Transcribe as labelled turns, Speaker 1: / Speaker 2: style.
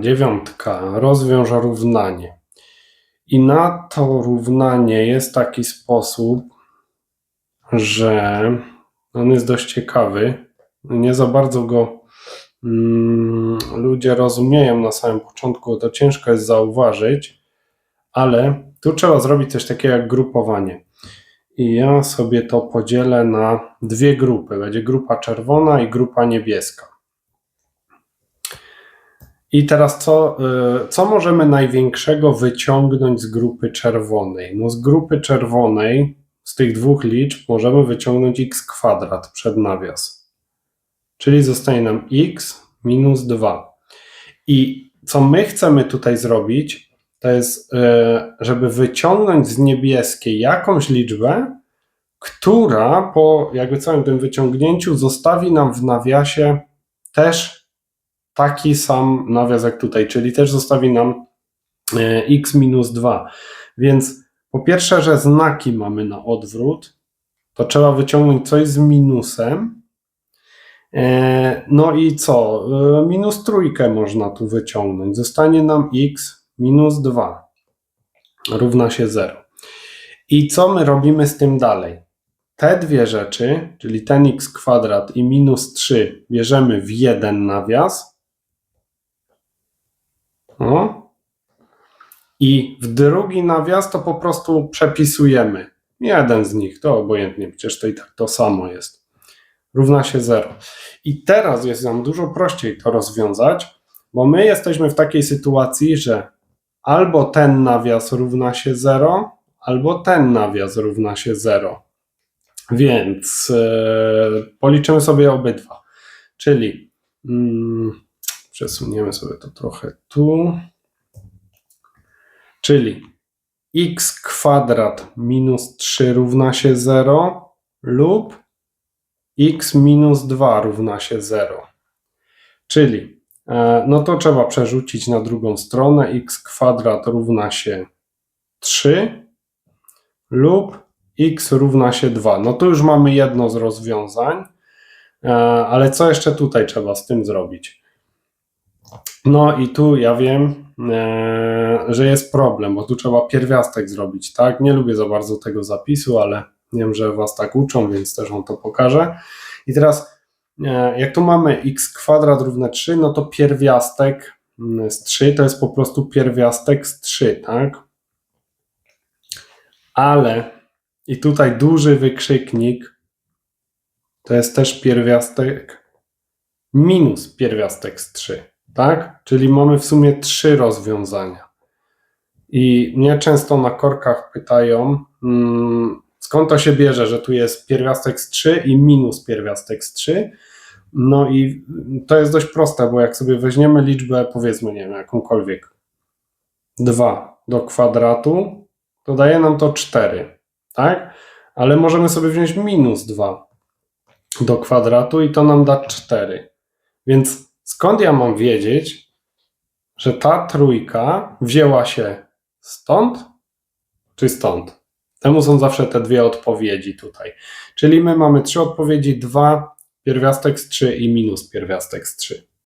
Speaker 1: Dziewiątka. Rozwiąż równanie. I na to równanie jest taki sposób, że on jest dość ciekawy. Nie za bardzo go mm, ludzie rozumieją na samym początku, to ciężko jest zauważyć, ale tu trzeba zrobić coś takiego jak grupowanie. I ja sobie to podzielę na dwie grupy. Będzie grupa czerwona i grupa niebieska. I teraz co, y, co możemy największego wyciągnąć z grupy czerwonej? No z grupy czerwonej, z tych dwóch liczb, możemy wyciągnąć x kwadrat przed nawias. Czyli zostanie nam x minus 2. I co my chcemy tutaj zrobić, to jest, y, żeby wyciągnąć z niebieskiej jakąś liczbę, która po jakby całym tym wyciągnięciu zostawi nam w nawiasie też taki sam nawias jak tutaj, czyli też zostawi nam e, x minus 2. Więc po pierwsze, że znaki mamy na odwrót, to trzeba wyciągnąć coś z minusem. E, No i co? E, Minus trójkę można tu wyciągnąć. Zostanie nam x minus 2 równa się 0. I co my robimy z tym dalej? Te dwie rzeczy, czyli ten x kwadrat i minus 3, bierzemy w jeden nawias. I w drugi nawias to po prostu przepisujemy. Jeden z nich, to obojętnie, przecież to i tak to samo jest. Równa się 0. I teraz jest nam dużo prościej to rozwiązać, bo my jesteśmy w takiej sytuacji, że albo ten nawias równa się 0, albo ten nawias równa się 0. Więc e, policzymy sobie obydwa. Czyli mm, przesuniemy sobie to trochę tu. Czyli x kwadrat minus 3 równa się 0 lub x minus 2 równa się 0. Czyli e, no to trzeba przerzucić na drugą stronę. x kwadrat równa się 3 lub x równa się 2. No to już mamy jedno z rozwiązań, e, ale co jeszcze tutaj trzeba z tym zrobić? No i tu ja wiem, e, że jest problem, bo tu trzeba pierwiastek zrobić, tak? Nie lubię za bardzo tego zapisu, ale wiem, że was tak uczą, więc też wam to pokażę. I teraz e, jak tu mamy x kwadrat równe 3, no to pierwiastek mm, z 3 to jest po prostu pierwiastek z 3, tak? Ale i tutaj duży wykrzyknik to jest też pierwiastek minus pierwiastek z 3, tak? Czyli mamy w sumie trzy rozwiązania. I mnie często na korkach pytają, mm, skąd to się bierze, że tu jest pierwiastek z 3 i minus pierwiastek z 3. No i to jest dość proste, bo jak sobie weźmiemy liczbę, powiedzmy, nie wiem, jakąkolwiek, 2 do kwadratu, to daje nam to 4, tak? Ale możemy sobie wziąć minus 2 do kwadratu i to nam da 4. Więc skąd ja mam wiedzieć, że ta trójka wzięła się stąd czy stąd? Temu są zawsze te dwie odpowiedzi tutaj. Czyli my mamy trzy odpowiedzi, 2, pierwiastek z 3 i minus pierwiastek z 3.